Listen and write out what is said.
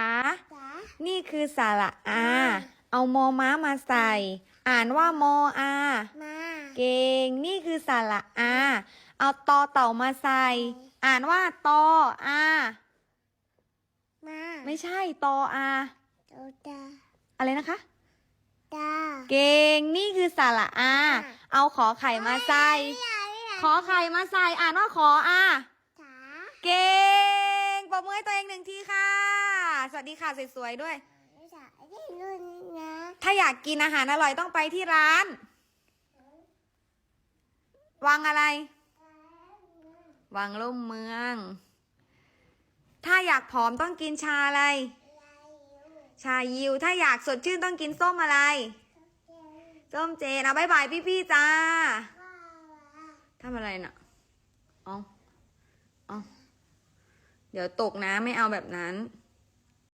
จ๋าจ๋านี่คือสระอา เอามอม้ามาใส่ อ่านว่ามออา มาเก่ง นี่คือสระอา เอาตอเต่ามาใส่ อ่านว่าตออา มาไม่ใช่ตออาโตตาอะไรนะคะ ตา เก่ง นี่คือสระอา เอาขอไข่มาใส่ ขอไข่มาใส่ อ่านว่าขออาจ๋าเก่ง ปรบมือให้ตัวเองหนึ่งทีค่ะส วัสดีค่ะสวยๆด้วยจ๋าได้รุ่นนะถ้าอยากกินอาหารอร่อยต้องไปที่ร้าน วังอะไร วังล่มเมือง ถ้าอยากผอมต้องกินชาอะไร ชายิว ถ้าอยากสดชื่นต้องกินส้มอะไร ส้มเจนเอาบายบายพี่ๆจ้าทำอะไรน่ะเอาเอาเดี๋ยวตกนะไม่เอาแบบนั้นเ